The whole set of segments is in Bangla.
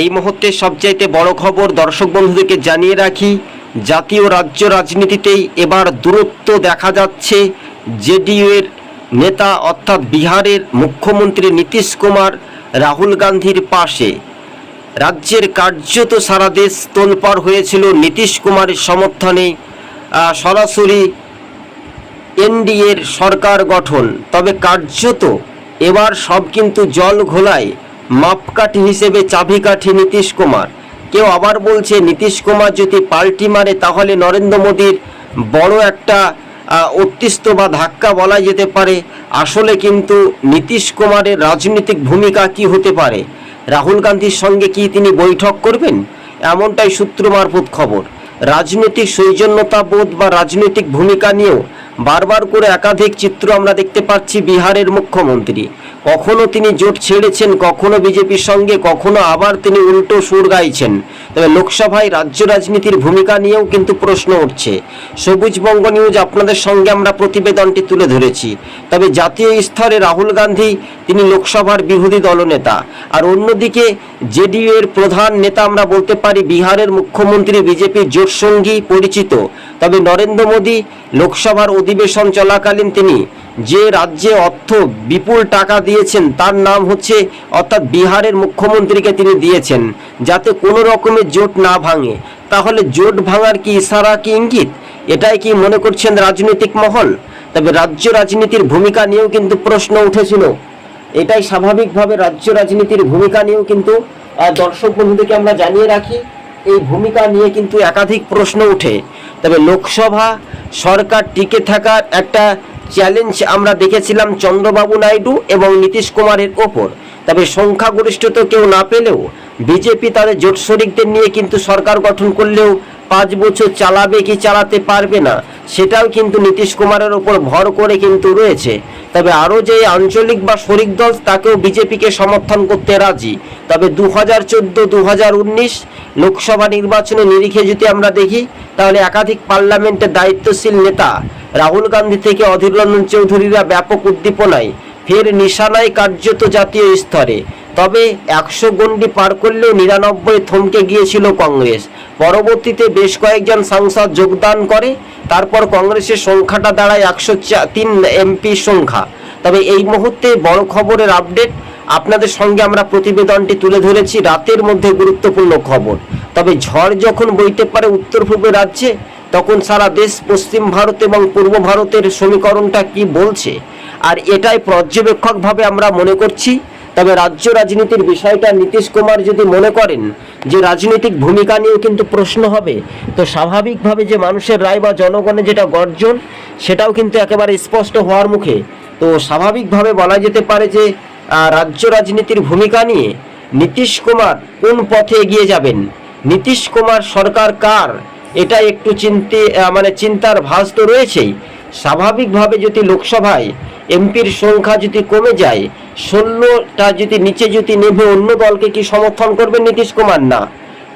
এই মুহূর্তে সবচাইতে বড় খবর দর্শক বন্ধুদেরকে জানিয়ে রাখি, জাতীয় রাজ্য রাজনীতিতেই এবার দূরত্ব দেখা যাচ্ছে জেডিইউ এর নেতা অর্থাৎ বিহারের মুখ্যমন্ত্রী নীতিশ কুমার রাহুল গান্ধীর পাশে। রাজ্যের কার্যত সারা দেশ তোলপাড় হয়েছিল নীতিশ কুমারের সমর্থনে সরাসরি এনডিএর সরকার গঠন। তবে কার্যত এবার সব কিন্তু জল ঘোলায়। মাপকাঠি হিসেবে চাবিকাঠি নীতিশ কুমার। কেউ আবার বলছে, নীতিশ কুমার যদি পাল্টি মারে, তাহলে নরেন্দ্র মোদীর বড় একটা অতিষ্ঠ বা ধাক্কা বলা যেতে পারে। আসলে কিন্তু নীতিশ কুমারের রাজনৈতিক ভূমিকা কি হতে পারে? রাহুল গান্ধীর সঙ্গে কি তিনি বৈঠক করবেন? এমনটাই সূত্র মারফত খবর। রাজনৈতিক সৌজন্যতা বোধ বা রাজনৈতিক ভূমিকা নিয়েও বারবার করে একাধিক চিত্র আমরা দেখতে পাচ্ছি বিহারের মুখ্যমন্ত্রী। কখনো তিনি জোট ছেড়েছেন, কখনো বিজেপির সঙ্গে, কখনো আবার তিনি উল্টো সুর গাইছেন। তবে লোকসভায় রাজ্য রাজনীতির ভূমিকা নিয়েও কিন্তু প্রশ্ন উঠছে। সবুজ বঙ্গ নিউজ আপনাদের সঙ্গে আমরা প্রতিবেদনটি তুলে ধরেছি। তবে জাতীয় স্তরে রাহুল গান্ধী, তিনি লোকসভার বিরোধী দলনেতা। আর অন্যদিকে জেডিইউ এর প্রধান নেতা আমরা বলতে পারি বিহারের মুখ্যমন্ত্রী, বিজেপির জোটসঙ্গী পরিচিত। তবে নরেন্দ্র মোদী, লোকসভার অধিবেশন চলাকালীন তিনি যে রাজ্যে অর্থ বিপুল টাকা দিয়েছেন, তার নাম হচ্ছে, অর্থাৎ বিহারের মুখ্যমন্ত্রীকে তিনি দিয়েছেন, যাতে কোনো রকমের জোট না ভাঙে। তাহলে জোট ভাঙার কি ইশারা, কি ইঙ্গিত? এটাই কি মনে করছেন রাজনৈতিক মহল? তবে রাজ্য রাজনীতির ভূমিকা নিয়েও কিন্তু প্রশ্ন উঠেছিল। এটাই স্বাভাবিকভাবে রাজ্য রাজনীতির ভূমিকা নিয়েও কিন্তু দর্শক বন্ধুদেরকে আমরা জানিয়ে রাখি, এই ভূমিকা নিয়ে কিন্তু একাধিক প্রশ্ন উঠে। তবে লোকসভা সরকার টিকে থাকার একটা চ্যালেঞ্জ আমরা দেখেছিলাম চন্দ্রবাবু নাইডু এবং নীতিশ কুমারের ওপর। তবে সংখ্যাগরিষ্ঠতা কেউ না পেলেও বিজেপি তাদের জোট শরিকদের নিয়ে কিন্তু সরকার গঠন করলেও পাঁচ বছর চালাবে কি চালাতে পারবে না, সেটাও কিন্তু নীতিশ কুমারের ওপর ভর করে কিন্তু রয়েছে। তবে আরও যে আঞ্চলিক বা শরিক দল, তাকেও বিজেপিকে সমর্থন করতে রাজি। তবে দু হাজার চোদ্দ দু হাজার উনিশ লোকসভা নির্বাচনে নিরিখে যদি আমরা দেখি, তাহলে একাধিক পার্লামেন্টের দায়িত্বশীল নেতা রাহুল গান্ধী থেকে অধীর রঞ্জন চৌধুরীরা ব্যাপক উদ্দীপনায় ফের নিশানায় কার্যত জাতীয় স্তরে। তবে একশো গণ্ডি পার করলেও নিরানব্বই থমকে গিয়েছিল কংগ্রেস। পরবর্তীতে বেশ কয়েকজন সাংসদ যোগদান করে, তারপর কংগ্রেসের সংখ্যাটা দাঁড়ায় একশো তিন এমপি সংখ্যা। তবে এই মুহূর্তে বড় খবরের আপডেট, আপনাদের সঙ্গে আমরা প্রতিবেদনটি তুলে ধরেছি রাতের মধ্যে গুরুত্বপূর্ণ খবর। তবে ঝড় যখন বইতে পারে উত্তর পূর্ব রাজ্যে তখন সারা দেশ পশ্চিম ভারত এবং পূর্ব ভারতের সমীকরণটা কি বলছে? আর এটাই পর্যবেক্ষকভাবে আমরা মনে করছি। তবে রাজ্য রাজনীতির বিষয়টা নীতিশ কুমার যদি মনে করেন যে রাজনৈতিক ভূমিকা নিয়েও কিন্তু প্রশ্ন হবে, তো স্বাভাবিকভাবে যে মানুষের রায় বা জনগণের যেটা গর্জন, সেটাও কিন্তু একেবারে স্পষ্ট হওয়ার মুখে। তো স্বাভাবিকভাবে বলা যেতে পারে যে রাজ্য রাজনীতির ভূমিকা নিয়ে নীতিশ কুমার কোন পথে এগিয়ে যাবেন? নীতিশ কুমার সরকার কার? এটা একটু চিন্তে মানে চিন্তার ভাস তো রয়েছেই। স্বাভাবিকভাবে যদি লোকসভায় এমপির সংখ্যা যদি কমে যায়, ষোলোটা যদি নিচে যদি নেমে অন্য দলকে কি সমর্থন করবেন নীতিশ কুমার? না।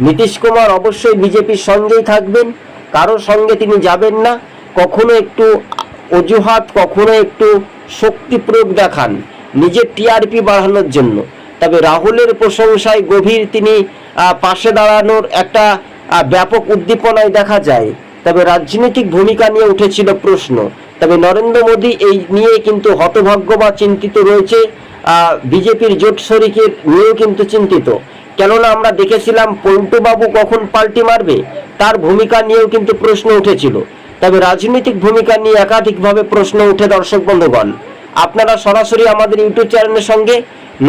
নীতিশ কুমার অবশ্যই বিজেপির সঙ্গেই থাকবেন, কারোর সঙ্গে তিনি যাবেন না। কখনো একটু অজুহাত, কখনো একটু শক্তি প্রয়োগ দেখান, নিজের টিআরপি বাড়ানোর জন্য। তবে রাহুলের প্রশংসায় গভীর তিনি পাশে দাঁড়ানোর একটা ব্যাপক উদ্দীপনায় দেখা যায়। তবে রাজনৈতিক ভূমিকা নিয়ে উঠেছিল প্রশ্ন। তবে নরেন্দ্র মোদী এই নিয়ে কিন্তু হতভাগ্য বা চিন্তিত রয়েছে। বিজেপির জোট শরিকের নিয়েও কিন্তু চিন্তিত। কেননা আমরা দেখেছিলাম পল্টু বাবু কখন পাল্টি মারবে, তার ভূমিকা নিয়েও কিন্তু প্রশ্ন উঠেছিল। তবে রাজনৈতিক ভূমিকা নিয়ে একাধিকভাবে প্রশ্ন উঠে দর্শক বন্ধুগণ। আপনারা সরাসরি আমাদের ইউটিউব চ্যানেলের সঙ্গে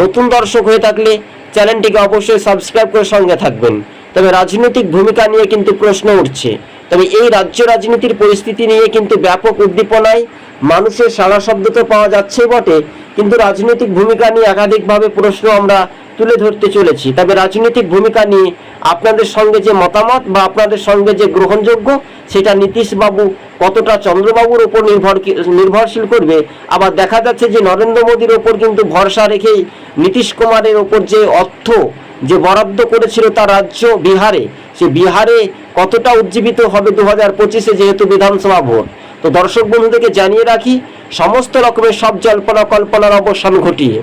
নতুন দর্শক হয়ে থাকলে চ্যানেলটিকে অবশ্যই সাবস্ক্রাইব করে সঙ্গে থাকবেন। তবে রাজনৈতিক ভূমিকা নিয়ে কিন্তু প্রশ্ন উঠছে। তবে এই রাজ্য রাজনীতির পরিস্থিতি নিয়ে কিন্তু ব্যাপক উদ্দীপনায় মানুষের সারা শব্দ তো পাওয়া যাচ্ছে বটে, কিন্তু রাজনৈতিক ভূমিকা নিয়ে একাধিকভাবে প্রশ্ন আমরা তুলে ধরতে চলেছি। তবে রাজনৈতিক ভূমিকা নিয়ে আপনাদের সঙ্গে যে মতামত বা আপনাদের সঙ্গে যে গ্রহণযোগ্য, সেটা নীতিশবাবু কতটা চন্দ্রবাবুর ওপর নির্ভর নির্ভরশীল করবে? আবার দেখা যাচ্ছে যে নরেন্দ্র মোদীর ওপর কিন্তু ভরসা রেখেই নীতিশ কুমারের ওপর যে অর্থ যে বরাদ্দ করেছিল তার রাজ্য বিহারে, সে বিহারে কতটা উজ্জীবিত হবে দু হাজার পঁচিশে যেহেতু বিধানসভা ভোট? তো দর্শক বন্ধুদেরকে জানিয়ে রাখি, সমস্ত রকমের সব জল্পনা কল্পনার অবসান ঘটিয়ে,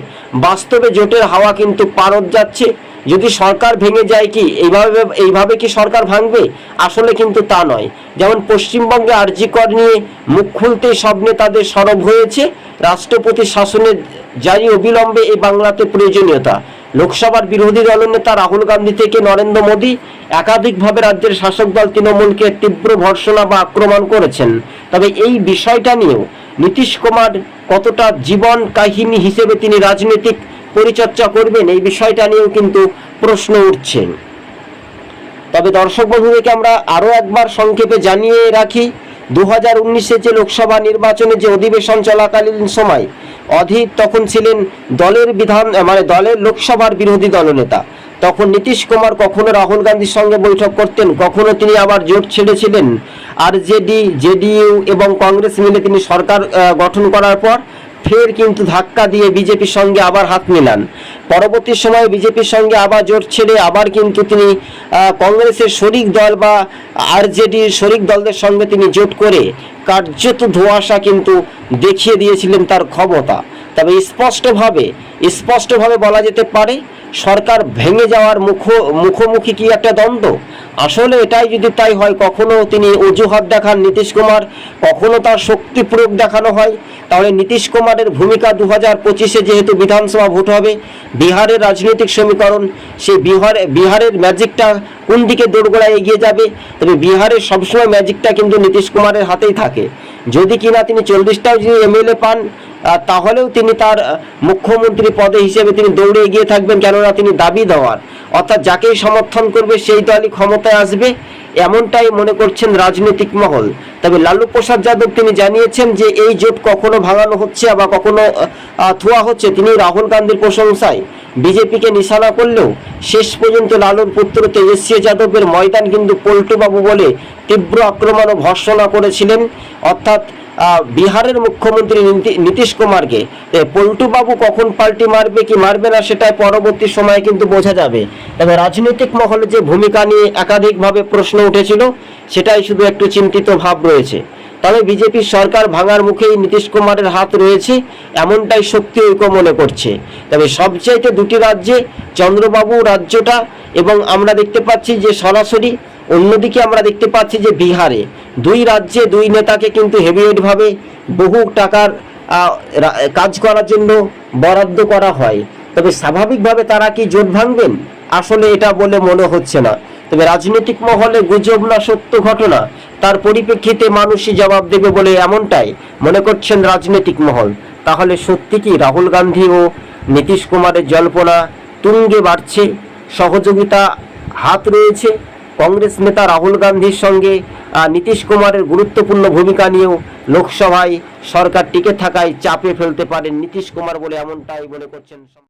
বাস্তবে জোটের হাওয়া কিন্তু পারদ যাচ্ছে। যদি সরকার ভেঙে যায় কি, এইভাবে এইভাবে কি সরকার ভাঙবে? আসলে কিন্তু তা নয়। যেমন পশ্চিমবঙ্গে আরজি কর নিয়ে মুখ খুলতেই সব নেতাদের সরব হয়েছে। রাষ্ট্রপতি শাসনের জারি অবিলম্বে এই বাংলাতে প্রয়োজনীয়তা। লোকসভার বিরোধী দলনেতা রাহুল গান্ধী থেকে নরেন্দ্র মোদী একাধিকভাবে রাজ্যের শাসক দল তৃণমূলকে তীব্র ভর্সনা বা আক্রমণ করেছেন। তবে এই বিষয়টা নিয়েও নীতিশ কুমার কতটা জীবন কাহিনী হিসেবে তিনি রাজনৈতিক পরিচর্যা করবেন এই বিষয়টা নিয়েও কিন্তু প্রশ্ন উঠছে। তবে দর্শক বন্ধুদেরকে আমরা আরও একবার সংক্ষেপে জানিয়ে রাখি দু হাজার যে লোকসভা নির্বাচনে যে অধিবেশন চলাকালীন সময় অধীর তখন ছিলেন দলের বিধান মানে দলের লোকসভার বিরোধী দলনেতা। তখন নীতিশ কুমার কখনো রাহুল গান্ধীর সঙ্গে বৈঠক করতেন, কখনো তিনি আবার জোট ছেড়েছিলেন। আর জেডি, জেডিইউ এবং কংগ্রেস মিলে তিনি সরকার গঠন করার পর ফের কিন্তু ধাক্কা দিয়ে বিজেপির সঙ্গে আবার হাত মিলান। পরবর্তী সময়ে বিজেপির সঙ্গে আবার জোট ছেড়ে আবার কিন্তু তিনি কংগ্রেসের শরিক দল বা আরজেডির শরিক দলদের সঙ্গে তিনি জোট করে কার্যত ধোঁয়াশা কিন্তু দেখিয়ে দিয়েছিলেন তার ক্ষমতা। তবে স্পষ্টভাবে স্পষ্টভাবে বলা যেতে পারে, সরকার ভেঙে যাওয়ার মুখ, মুখোমুখি কি একটা দ্বন্দ্ব? আসলে এটাই যদি তাই হয়, কখনো তিনি অজুহাত দেখান নীতিশ কুমার, কখনো তার শক্তি প্রয়োগ দেখানো হয়, তাহলে নীতিশ কুমারের ভূমিকা দু হাজার পঁচিশে যেহেতু বিধানসভা ভোট হবে, বিহারের রাজনৈতিক সমীকরণ সেই বিহার, বিহারের ম্যাজিকটা কোন দিকে দোরগোড়ায় এগিয়ে যাবে? তবে বিহারের সবসময় ম্যাজিকটা কিন্তু নীতিশ কুমারের হাতেই থাকে। যদি কিনা তিনি চল্লিশটাও যদি এমএলএ পান তাহলেও তিনি তার মুখ্যমন্ত্রী পদে হিসেবে তিনি দৌড়ে এগিয়ে থাকবেন কেননা তিনি দাবি দেওয়ার। অর্থাৎ যাকেই সমর্থন করবে সেই দলই ক্ষমতায় আসবে, এমনটাই মনে করছেন রাজনৈতিক মহল। তবে লালু প্রসাদ যাদব তিনি জানিয়েছেন যে এই জোট কখনো ভাঙানো হচ্ছে বা কখনো থোয়া হচ্ছে। তিনি রাহুল গান্ধীর প্রশংসায় বিজেপিকে নিশানা করলেও শেষ পর্যন্ত লালুর পুত্র তেজস্বী যাদবের ময়দান কিন্তু পল্টুবাবু বলে তীব্র আক্রমণ ও ভর্সনা করেছিলেন। অর্থাৎ বিহারের মুখ্যমন্ত্রী নীতি- নীতিশ কুমারকে। পল্টুবাবু কখন পাল্টি মারবে কি মারবে না সেটাই পরবর্তী সময়ে কিন্তু বোঝা যাবে। তবে রাজনৈতিক মহলে যে ভূমিকা নিয়ে একাধিকভাবে প্রশ্ন উঠেছিল, সেটাই শুধু একটু চিন্তিত ভাব রয়েছে। তবে বিজেপির সরকার ভাঙার মুখেই নীতিশ কুমারের হাত রয়েছে, এমনটাই শক্তি ঐক্য মনে করছে। তবে সবচাইতে দুটি রাজ্যে চন্দ্রবাবু রাজ্যটা এবং আমরা দেখতে পাচ্ছি যে সরাসরি অন্যদিকে আমরা দেখতে পাচ্ছি যে বিহারে। দুই রাজ্যে দুই নেতাকে কিন্তু হেভিওয়েটভাবে বহু টাকার কাজ করার জন্য বরাদ্দ করা হয়। তবে স্বাভাবিকভাবে তারা কি জোট ভাঙবেন? আসলে এটা বলে মনে হচ্ছে না। তবে রাজনৈতিক মহলে গুজব না সত্য ঘটনা। তার পরিপ্রেক্ষিতে মানুষই জবাব দেবে বলে এমনটাই মনে করছেন রাজনৈতিক মহল। তাহলে সত্যি কি রাহুল গান্ধী ও নীতিশ কুমারের জল্পনা তুঙ্গে বাড়ছে? সহযোগিতা হাত রয়েছে? কংগ্রেস নেতা রাহুল গান্ধীর সঙ্গে নীতিশ কুমারের গুরুত্বপূর্ণ ভূমিকা নিয়েও লোকসভায় সরকার টিকে থাকায় চাপে ফেলতে পারেন নীতিশ কুমার বলে এমনটাই মনে করছেন